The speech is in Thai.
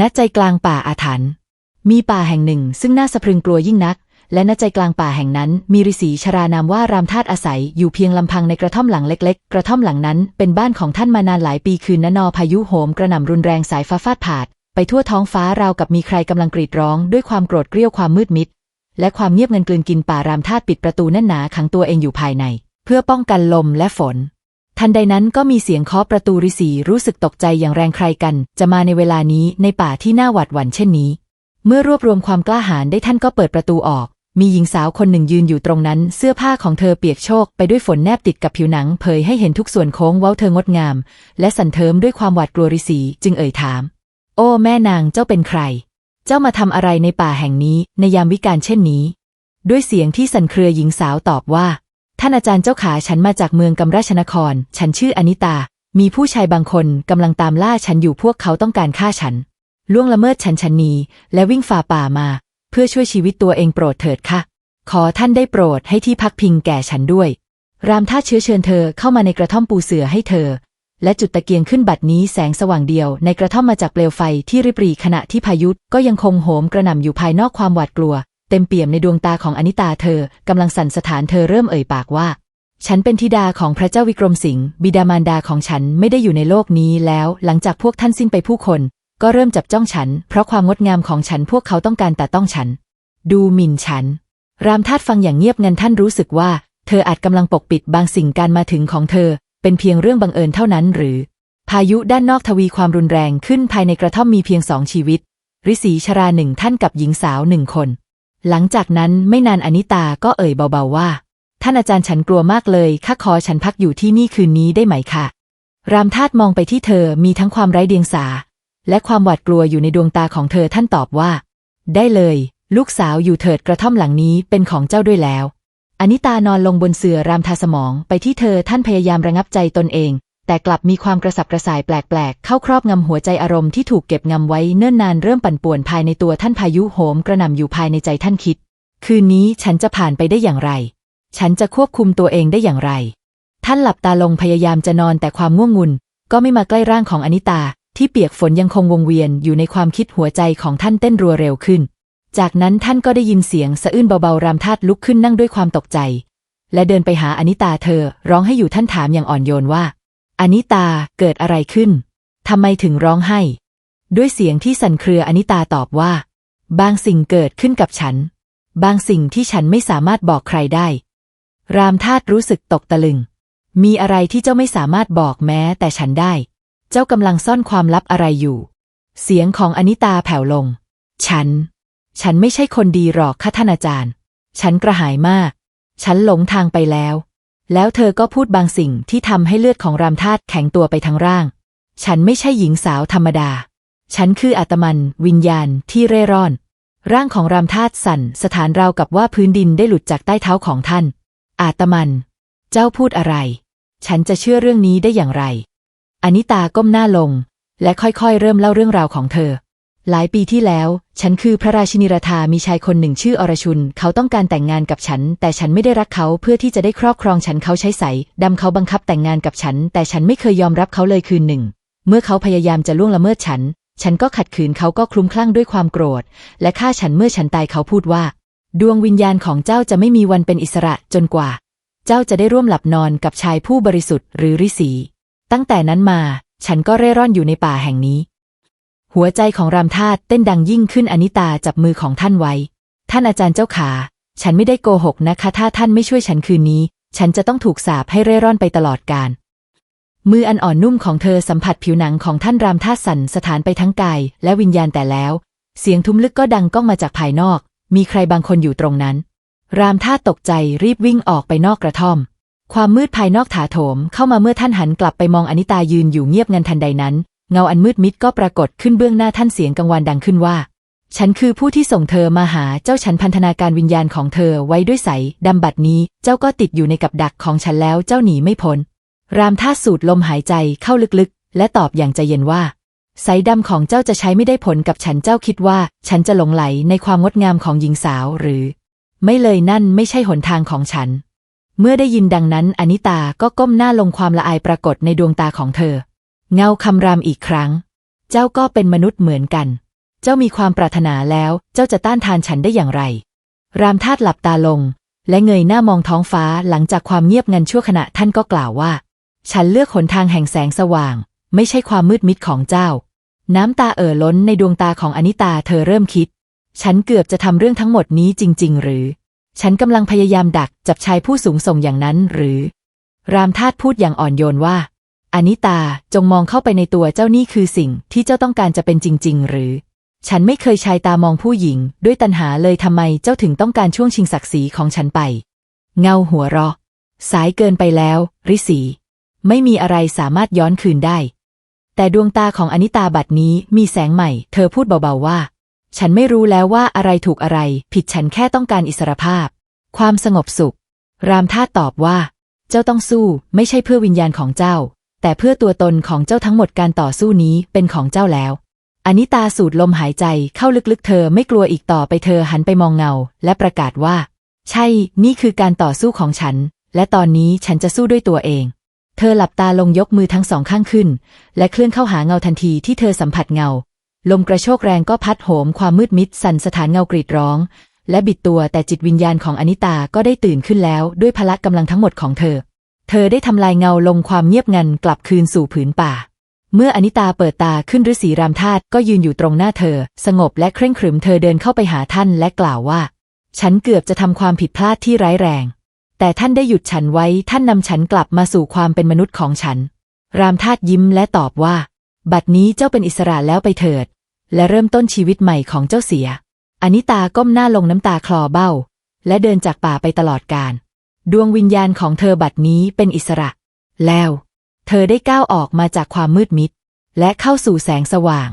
ณใจกลางป่าอาถรรพ์มีป่าแห่งหนึ่ง ซึ่งน่าสะพรึงกลัวยิ่งนัก และณใจกลางป่าแห่งนั้น มีฤาษีชรานามว่ารามธาตุอาศัยอยู่เพียงลำพังในกระท่อมหลังเล็ก ๆ กระท่อมหลังนั้น เป็นบ้านของท่านมานานหลายปีคืนนนอพายุโหมกระหน่ำรุนแรงสายฟ้าฟาดผาด ไปทั่วท้องฟ้าราวกับมีใครกำลังกรีดร้อง ด้วยความโกรธเกรี้ยวความมืดมิด และความเงียบเงันกลืนกินป่ารามธาตุปิดประตูแน่นหนาขังตัวเองอยู่ภายใน เพื่อป้องกันลมและฝน ทันใดนั้นก็มีเสียงเคาะประตูฤาษีรู้สึกตกใจอย่างแรงใครกัน จะมาในเวลานี้ในป่าที่น่าหวาดหวั่นเช่นนี้ เมื่อรวบรวมความกล้าหาญได้ท่านก็เปิดประตูออก มีหญิงสาวคนหนึ่งยืนอยู่ตรงนั้น เสื้อผ้าของเธอเปียกโชกไปด้วยฝนแนบติดกับผิวหนัง เผยให้เห็นทุกส่วนโค้งเว้าเธองดงาม และสันเทิมด้วยความหวาดกลัวฤาษีจึงเอ่ยถาม โอ้แม่นางเจ้าเป็นใคร เจ้ามาทำอะไรในป่าแห่งนี้ในยามวิกาลเช่นนี้ ด้วยเสียงที่สั่นเครือหญิงสาวตอบว่า ท่านอาจารย์เจ้าขาฉันมาจากเมืองกำราชนคร ฉันชื่ออนิตา มีผู้ชายบางคนกำลังตามล่าฉันอยู่พวกเขาต้องการฆ่าฉัน ล่วงละเมิดฉันฉันนีและวิ่งฝ่าป่ามา เพื่อช่วยชีวิตตัวเองโปรดเถิดค่ะ ขอท่านได้โปรดให้ที่พักพิงแก่ฉันด้วย รามท่าเชื้อเชิญเธอเข้ามาในกระท่อมปูเสือให้เธอ และจุดตะเกียงขึ้นบัดนี้แสงสว่างเดียวในกระท่อมมาจากเปลวไฟที่ริบหรี่ขณะที่พายุก็ยังคงโหมกระหน่ำอยู่ภายนอกความหวาดกลัว ต็มเปี่ยมในดวงตาของอนิตาเธอกำลังสั่นสถานเธอเริ่มเอ่ยปากว่า ฉันเป็นธิดาของพระเจ้าวิกรมสิงห์บิดามารดาของฉันไม่ได้อยู่ในโลกนี้แล้ว หลังจากพวกท่านสิ้นไปผู้คน ก็เริ่มจับจ้องฉัน เพราะความงดงามของฉันพวกเขาต้องการแต่ต้องฉัน ดูหมิ่นฉัน รามทาตฟังอย่างเงียบงันท่านรู้สึกว่า เธออาจกำลังปกปิดบางสิ่งการมาถึงของเธอ เป็นเพียงเรื่องบังเอิญเท่านั้นหรือ พายุด้านนอกทวีความรุนแรงขึ้นภายในกระท่อมมีเพียงสองชีวิตฤาษีชราหนึ่งท่านกับหญิงสาวหนึ่งคน หลังจากนั้นไม่นานอนิตาก็เอ่ยเบาๆว่า ท่านอาจารย์ฉันกลัวมากเลยข้าขอฉันพักอยู่ที่นี่คืนนี้ได้ไหมคะรามทาตมองไปที่เธอมีทั้งความไร้เดียงสา และความหวาดกลัวอยู่ในดวงตาของเธอท่านตอบว่า ได้เลย ลูกสาวอยู่เถิดกระท่อมหลังนี้เป็นของเจ้าด้วยแล้วอนิตานอนลงบนเสื่อรามทาสมองไปที่เธอท่านพยายามระงับใจตนเอง แต่กลับมีความกระสับกระส่ายแปลกๆ เข้าครอบงำหัวใจอารมณ์ที่ถูกเก็บงำไว้เนิ่นนานเริ่มปั่นป่วนภายในตัวท่านพายุโหมกระหน่ำอยู่ภายในใจท่านคิด คืนนี้ฉันจะผ่านไปได้อย่างไร ฉันจะควบคุมตัวเองได้อย่างไร ท่านหลับตาลงพยายามจะนอนแต่ความง่วงงุน ก็ไม่มาใกล้ร่างของอนิตา ที่เปียกฝนยังคงวงเวียนอยู่ในความคิดหัวใจของท่านเต้นรัวเร็วขึ้น จากนั้นท่านก็ได้ยินเสียงสะอื้นเบาๆรามธาตุลุกขึ้นนั่งด้วยความตกใจ และเดินไปหาอนิตาเธอ ร้องให้อยู่ท่านถามอย่างอ่อนโยนว่า อนิตาเกิดอะไรขึ้น ทำไมถึงร้องไห้ ด้วยเสียงที่สั่นเครืออนิตาตอบว่า บางสิ่งเกิดขึ้นกับฉัน บางสิ่งที่ฉันไม่สามารถบอกใครได้ รามธาตุรู้สึกตกตะลึง มีอะไรที่เจ้าไม่สามารถบอกแม้แต่ฉันได้ เจ้ากำลังซ่อนความลับอะไรอยู่ เสียงของอนิตาแผ่วลง ฉัน ฉันไม่ใช่คนดีหรอกค่ะท่านอาจารย์ ฉันกระหายมาก ฉันหลงทางไปแล้ว แล้วเธอก็พูดบางสิ่งที่ทำให้เลือดของรามธาตุแข็งตัวไปทั้งร่าง ฉันไม่ใช่หญิงสาวธรรมดา ฉันคืออาตมันวิญญาณที่เร่ร่อน ร่างของรามธาตุสั่นสถานราวกับว่าพื้นดินได้หลุดจากใต้เท้าของท่าน อาตมัน เจ้าพูดอะไร ฉันจะเชื่อเรื่องนี้ได้อย่างไร อนิตาก้มหน้าลง และค่อยๆ เริ่มเล่าเรื่องราวของเธอ หลายปีที่แล้ว ฉันคือพระราชินีราธามีชายคนหนึ่งชื่ออรชุน เขาต้องการแต่งงานกับฉัน แต่ฉันไม่ได้รักเขาเพื่อที่จะได้ครอบครองฉันเขาใช้ใสดำเขาบังคับแต่งงานกับฉัน แต่ฉันไม่เคยยอมรับเขาเลยคืนหนึ่ง เมื่อเขาพยายามจะล่วงละเมิดฉัน ฉันก็ขัดขืนเขาก็คลุ้มคลั่งด้วยความโกรธ และฆ่าฉันเมื่อฉันตายเขาพูดว่า ดวงวิญญาณของเจ้าจะไม่มีวันเป็นอิสระจนกว่า เจ้าจะได้ร่วมหลับนอนกับชายผู้บริสุทธิ์หรือฤาษีตั้งแต่นั้นมา ฉันก็เร่ร่อนอยู่ในป่าแห่งนี้ หัวใจของรามธาตุเต้นดังยิ่งขึ้นอนิตาจับมือของท่านไว้ ท่านอาจารย์เจ้าขา ฉันไม่ได้โกหกนะคะ ถ้าท่านไม่ช่วยฉันคืนนี้ ฉันจะต้องถูกสาปให้เร่ร่อนไปตลอดกาลมืออันอ่อนนุ่มของเธอสัมผัสผิวหนังของท่านรามธาตุสั่นสถานไปทั้งกายและวิญญาณแต่แล้ว เสียงทุ้มลึกก็ดังก้องมาจากภายนอก มีใครบางคนอยู่ตรงนั้น รามธาตุตกใจรีบวิ่งออกไปนอกกระท่อม ความมืดภายนอกถาโถมเข้ามาเมื่อท่านหันกลับไปมองอนิตายืนอยู่เงียบงันทันใดนั้น เงาอันมืดมิดก็ปรากฏขึ้นเบื้องหน้าท่านเสียงกังวานดังขึ้นว่า ฉันคือผู้ที่ส่งเธอมาหาเจ้าฉันพันธนาการวิญญาณของเธอไว้ด้วยใสดำบัดนี้ เจ้าก็ติดอยู่ในกับดักของฉันแล้วเจ้าหนีไม่พ้น รามท่าสูดลมหายใจเข้าลึกๆ และตอบอย่างใจเย็นว่าสายดำของเจ้าจะใช้ไม่ได้ผลกับฉันเจ้าคิดว่า ฉันจะหลงไหลในความงดงามของหญิงสาวหรือ ไม่เลยนั่นไม่ใช่หนทางของฉัน เมื่อได้ยินดังนั้นอนิตาก็ก้มหน้าลงความละอายปรากฏในดวงตาของเธอ เงาคำรามอีกครั้ง เจ้าก็เป็นมนุษย์เหมือนกัน เจ้ามีความปรารถนาแล้ว เจ้าจะต้านทานฉันได้อย่างไร รามธาตุหลับตาลง และเงยหน้ามองท้องฟ้าหลังจากความเงียบงันชั่วขณะท่านก็กล่าวว่า ฉันเลือกหนทางแห่งแสงสว่าง ไม่ใช่ความมืดมิดของเจ้า น้ำตาเอ่อล้นในดวงตาของอนิตาเธอเริ่มคิด ฉันเกือบจะทำเรื่องทั้งหมดนี้จริง ๆ หรือ ฉันกำลังพยายามดักจับชายผู้สูงส่งอย่างนั้นหรือ รามธาตุพูดอย่างอ่อนโยนว่า อนิตาจงมองเข้าไปในตัวเจ้านี่คือสิ่งที่เจ้าต้องการจะเป็นจริง ๆ หรือ ฉันไม่เคยชายตามองผู้หญิง ด้วยตัณหาเลยทำไมเจ้าถึงต้องการช่วงชิงศักดิ์ศรีของฉันไป เงาหัวเราะ สายเกินไปแล้ว ริสี ไม่มีอะไรสามารถย้อนคืนได้ แต่ดวงตาของอนิตาบัดนี้มีแสงใหม่ เธอพูดเบาๆว่า ฉันไม่รู้แล้วว่าอะไรถูกอะไร ผิดฉันแค่ต้องการอิสรภาพ ความสงบสุข รามธาตอบว่า เจ้าต้องสู้ ไม่ใช่เพื่อวิญญาณของเจ้า แต่เพื่อตัวตนของเจ้าทั้งหมดการต่อสู้นี้เป็นของเจ้าแล้วอนิตาสูดลมหายใจเข้าลึกๆ เธอไม่กลัวอีกต่อไปเธอหันไปมองเงา และประกาศว่า ใช่ นี่คือการต่อสู้ของฉัน และตอนนี้ฉันจะสู้ด้วยตัวเอง เธอหลับตาลงยกมือทั้งสองข้างขึ้น และเคลื่อนเข้าหาเงาทันทีที่เธอสัมผัสเงา ลมกระโชกแรงก็พัดโหมความมืดมิดสั่นสถานเงากรีดร้อง และบิดตัวแต่จิตวิญญาณของอนิตาก็ได้ตื่นขึ้นแล้วด้วยพละกำลังทั้งหมดของเธอ เธอได้ทำลายเงาลงความเงียบงันกลับคืนสู่ผืนป่า เมื่ออนิตาเปิดตาขึ้นฤาษีรามธาตุก็ยืนอยู่ตรงหน้าเธอ สงบและเคร่งครึมเธอเดินเข้าไปหาท่านและกล่าวว่า ฉันเกือบจะทำความผิดพลาดที่ร้ายแรง แต่ท่านได้หยุดฉันไว้ท่านนำฉันกลับมาสู่ความเป็นมนุษย์ของฉัน รามธาตุยิ้มและตอบว่า บัดนี้เจ้าเป็นอิสระแล้วไปเถิด และเริ่มต้นชีวิตใหม่ของเจ้าเสียอนิตาก้มหน้าลงน้ำตาคลอเบ้า และเดินจากป่าไปตลอดกาล ดวงวิญญาณของเธอบัดนี้เป็นอิสระ แล้ว เธอได้ก้าวออกมาจากความมืดมิด และเข้าสู่แสงสว่าง